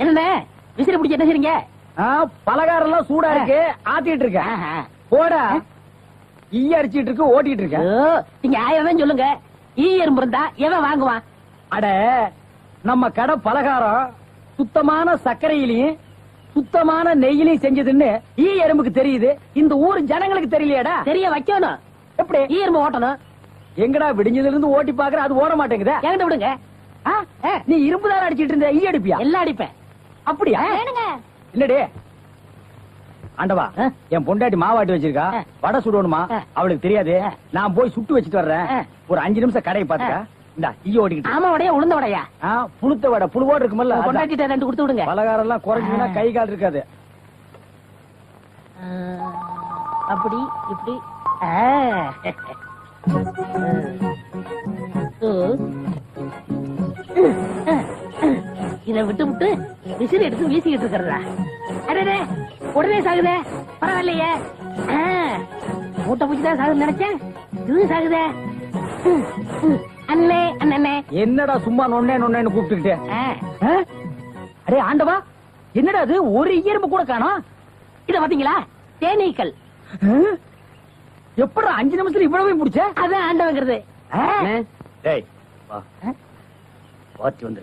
என்னண்ணே விசிறி பிடிச்சி என்ன செய்றீங்க? பலகாரம் எல்லாம் சூடா இருக்கு ஆத்திட்டு இருக்கேன். போடா. ஈ அடிச்சிட்டு இருக்கு ஓட்டிட்டு இருக்கேன். நீங்க ஆயிரம் சொல்லுங்க. ஈ எறும்பு இருந்தா எவன் வாங்குவான்? அட நம்ம கடை பலகாரம் சுத்தமான சர்க்கரையிலையும் சுத்தமான நெய்யிலையும் செஞ்சதுன்னு ஈ எறும்புக்கு தெரியுது. இந்த ஊர் ஜனங்களுக்கு தெரியலையாடா? தெரிய வைக்கணும். எப்படி? ஈ எறும்பு ஓட்டணும். எங்கடா விடிஞ்சதுல இருந்து ஓட்டி பாக்குற அது ஓட மாட்டேங்குதா. என்கிட்ட விடுங்க? நீ இரும்பு தான் அடிச்சிட்டு இருந்த? ஈ அடிப்பியா? எல்லாம் அடிப்பேன். அப்படியா? இல்லடே ஆண்டவா? என் பொண்டாட்டி மாவாட்டி வச்சிருக்கா. வடை சுடணுமா. அவளுக்கு தெரியாது. நான் போய் சுட்டு வச்சிட்டு வர்றேன். ஒரு அஞ்சு நிமிஷம் கடையை பாத்துக்க இந்த ஈ ஓடிக்கிட்டு ஆமா உடைய உளுந்த உடையா ஆ, புழுத்த வடை புழுவோடு இருக்குமல்ல? அதான். கொண்டாட்டிட்ட ரெண்டு கொடுத்து விடுங்க. பலகாரம் எல்லாம் குறைஞ்சுன்னா கை கால் இருக்காது. அப்படி இப்படி. இத விட்டு விட்டு விசிறி எடுத்து வீசிக்கிட்டு இருக்கிறதா? அடடே உடனே சாகுதே பரவாயில்லையே. ஆ, மூட்டை பூச்சி தான் சாகுதுன்னு நினைச்சேன். இது சாகுதே. அண்ணே அண்ணனே என்னடா சும்மா நொண்ணே நொண்ணேன்னு கூப்பிட்டுக்கிட்டு? அடே ஆண்டவா என்னடா அது? ஒரு இயற்பு கூட காணோம் இத பாத்தீங்களா தேனீக்கள். எப்படி அஞ்சு நிமிஷத்துல இவ்வளவு பிடிச்ச? அதான் ஆண்டவங்கிறது. டேய் வா. வாத்தி வந்து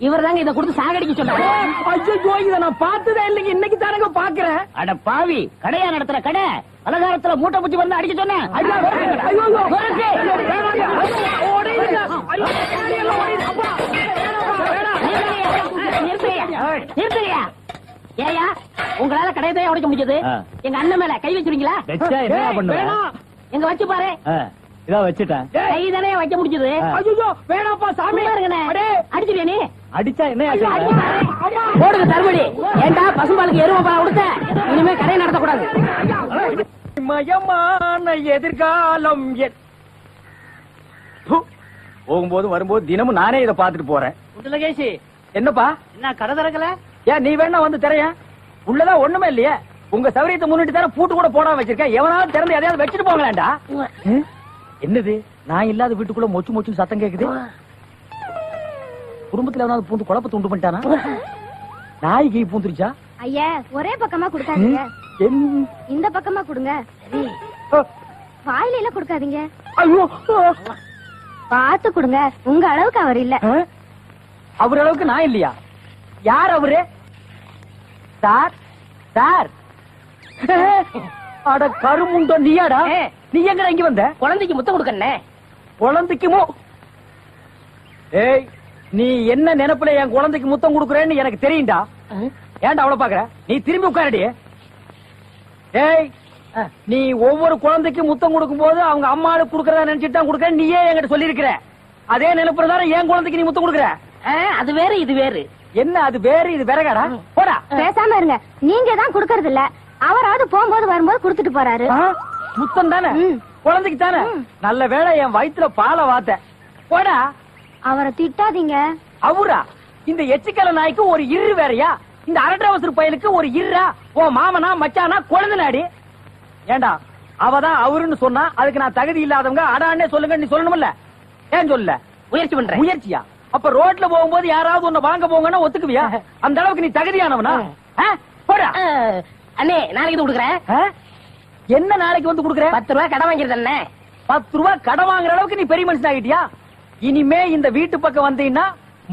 இவர் தாங்க இதை கொடுத்து சாகடிக்க சொன்னாரு ஐயோ இத நான் பார்த்ததே இல்லைங்க இன்னைக்கு தானங்க பாக்குறேன் அட பாவி கடையா நடத்துற கடை பலகாரத்துல மூட்டை பூச்சி வந்து அடிக்க சொன்னேன். ஏய்யா, உங்களால கடையை தான் உடைக்க முடிஞ்சது. எங்க அண்ணன் மேல கை வச்சிருக்கீங்களா ஏய். எங்க வச்சு பாரு இதா வச்சுட்டேன். கை தானே வைக்க முடிஞ்சது? ஐயோ வேணாப்பா சாமி. சும்மா இருங்கண்ணே. அடே, அடிச்சிருவியா நீ? அடிச்சா என்ன. போடுங்க தர்மடி. ஏண்டா பசும்பாலுக்கு எருவ பால் கொடுத்த? இனிமே கடையை நடத்தக்கூடாது. மயமான எதிர்காலம். போகும்போது வரும்போது தினமும் நானே இதை பார்த்துட்டு போறேன். குண்டலகேசி என்னப்பா? என்ன கடை திறக்கல? ஏன் நீ வேணா வந்து திரைய உள்ளதான் ஒண்ணுமே இல்லையே. உங்க சௌரியத்தை முன்னிட்டு தானே பூட்டு கூட போடாம வச்சிருக்கேன். எவனாவது திறந்து எதையாவது வச்சுட்டு போங்களேன்டா என்னது? நான் இல்லாத வீட்டுக்குள்ள மொச்சு மொச்சு சத்தம் கேக்குது? குடும்பத்துல எவனாவது பூந்து குழப்பத்தை உண்டு பண்ணிட்டானா? நாய் கீ பூந்துருச்சா? ஐயா ஒரே பக்கமா கொடுக்காதீங்க. இந்த பக்கமா கொடுங்க. வாயில எல்லாம் கொடுக்காதீங்க. ஐயோ பார்த்து கொடுங்க. உங்க அளவுக்கு அவர் இல்ல? அவர் அளவுக்கு நான் இல்லையா? யார் அவரு? சார்? சார். அட கருமுண்டோ நீயாடா. நீ எங்கடா இங்க வந்த? குழந்தைக்கு முத்தம் கொடுக்கண்ணே குழந்தைக்குமோ ஏய் நீ என்ன நினைப்புல என் குழந்தைக்கு முத்தம் கொடுக்குறேன்னு எனக்கு தெரியும்டா. ஏன்டா அவ்வளவு பாக்குற? நீ திரும்பி உட்காரடி. ஏய் நீ ஒவ்வொரு குழந்தைக்கும் முத்தம் கொடுக்கும் போது அவங்க அம்மாவுக்கு கொடுக்கறதா நினைச்சிட்டு தான் கொடுக்க நீயே என்கிட்ட சொல்லியிருக்கிற. அதே நினைப்புல தானே என் குழந்தைக்கு நீ முத்தம் கொடுக்குற? அது வேற இது வேறு. என்ன அது வேறு இது விறகாடா? போடா. பேசாம இருங்க. நீங்க தான் கொடுக்கறது இல்ல அவராவது போகும்போது வரும்போது கொடுத்துட்டு போறாரு? முத்தம் தானே. குழந்தைக்கு தானே? நல்ல வேளை என் வயித்துல பாலை வாத்த. போடா. அவரை திட்டாதீங்க. அவரா இந்த எச்சிக்கல நாய்க்கு ஒரு இரு வேறயா? இந்த அரட்டவசர் பயலுக்கு ஒரு இருரா ஓ மாமனா மச்சானா குழந்தை நாடி? ஏண்டா அவதான் அவருன்னு சொன்னா அதுக்கு நான் தகுதி இல்லாதவங்க அடான்னே சொல்லுங்க நீ சொல்லணும்ல ஏன் சொல்லல? முயற்சி பண்றேன். முயற்சியா? அப்ப ரோட்ல போகும்போது யாராவது உன்னை வாங்க போங்கன்னா ஒத்துக்குவியா? அந்த அளவுக்கு நீ தகுதியானவனா? ஆ? போடா. அண்ணே நாளைக்கு கொடுக்குறேன்? என்ன நாளைக்கு வந்து குடுக்குற பத்து ரூபாய் கடன் வாங்கிருது அண்ணே. பத்து ரூபாய் கடன் வாங்குற அளவுக்கு நீ பெரிய மனுஷன் ஆகிட்டியா? இனிமே இந்த வீட்டு பக்கம் வந்தீங்கன்னா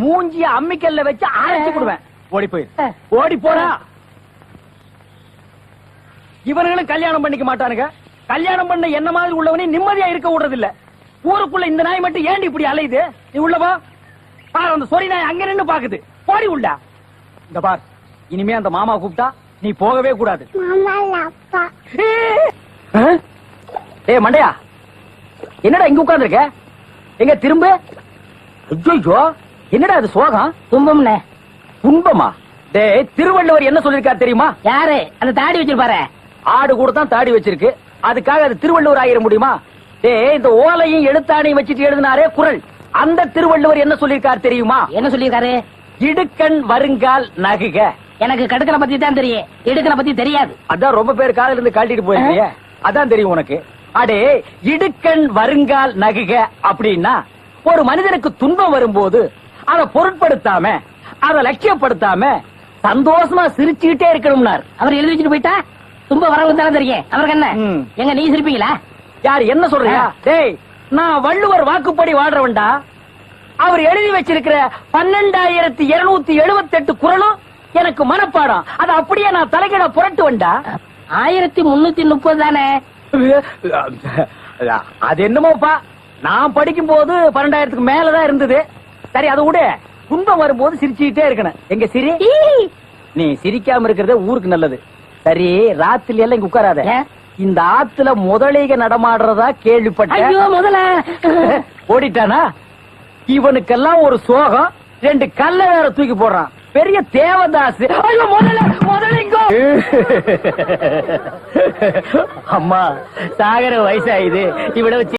மூஞ்சிய அம்மிக்கல்ல வச்சு அரைச்சு விடுவேன். ஓடி போயிரு. ஓடி போடா. இவனுங்களும் கல்யாணம் பண்ணிக்க மாட்டானுங்க. கல்யாணம் பண்ண என்ன மாதிரி உள்ளவனே நிம்மதியா இருக்க விடுறது இல்ல ஊருக்குள்ள இந்த நாய் மட்டும் ஏண்டி இப்படி அலையுது? நீ உள்ள வா. பாரு அந்த சொறி நாய் அங்க நின்னு பாக்குது. போடி உள்ள. இந்த பார். இனிமே அந்த மாமா கூப்பிட்டா நீ போகவே கூடாது? ஏய் மண்டையா? என்னடா இங்க உட்கார்ந்திருக்க? எங்க திரும்ப? ஐயோ என்னடா அது சோகம்? துன்பம்ண்ணே துன்பமா? டேய் திருவள்ளுவர் என்ன சொல்லிருக்காரு தெரியுமா? யாரு? அந்த தாடி வச்சிருப்பாரு. ஆடு கூட தான் தாடி வச்சிருக்கு. அதுக்காக அது திருவள்ளுவர் ஆயிர முடியுமா? டேய் இந்த ஓலையும் எழுத்தாணையும் வச்சுட்டு எழுதினாரே குரல். அந்த திருவள்ளுவர் என்ன சொல்லிருக்காரு தெரியுமா? என்ன சொல்லியிருக்காரு இடுக்கண் வருங்கால் நகுக. எனக்கு கடுக்கனை பத்தி தான் தெரியும். இடுக்கனை பத்தி தெரியாது. அதான் ரொம்ப பேர் காதுல இருந்து கழட்டிட்டு போயிருக்கீங்க அதான் தெரியும் உனக்கு. அடே இடுக்கண் வருங்கால் நகுக அப்படின்னா ஒரு மனிதனுக்கு துன்பம் வரும்போது அதை பொருட்படுத்தாம அதை லட்சியப்படுத்தாம சந்தோஷமா சிரிச்சுக்கிட்டே இருக்கணும்னார். அவர் எழுதி வச்சுட்டு போயிட்டா? துன்ப வரவு தானே தெரியும். அவருக்கு என்ன. எங்க நீ சிரிப்பீங்களா? யார் என்ன சொல்றியா? டேய் நான் வள்ளுவர் வாக்குப்படி வாழ்றவன்டா. அவர் எழுதி வச்சிருக்கிற பன்னெண்டாயிரத்தி இருநூத்தி எழுபத்தி எட்டு குரலும் எனக்கு மனப்பாடம். அதை அப்படியே நான் தலைகீழ புரட்டுவன்டா ஆயிரத்தி முன்னூத்தி முப்பது தானே? அது என்னமோப்பா? நான் படிக்கும் போது பன்னெண்டாயிரத்துக்கு மேலதான் இருந்தது. சரி அதை விட. துன்பம் வரும்போது சிரிச்சுக்கிட்டே இருக்கணும். எங்க சிரி? நீ சிரிக்காம இருக்கிறது ஊருக்கு நல்லது. சரி ராத்திரி எல்லாம் இங்க உட்காராத? இந்த ஆத்துல முதலீக நடமாடுறதா கேள்விப்பட்டேன். முதல்ல ஓடிட்டானா? இவனுக்கெல்லாம் ஒரு சோகம் ரெண்டு கல்ல வேற தூக்கி போடுறான். பெரிய தேவதாஸ் ஐயோ முதல்ல முதலிங்கோ அம்மா சாகர வயசாயுது. இவ்வளவு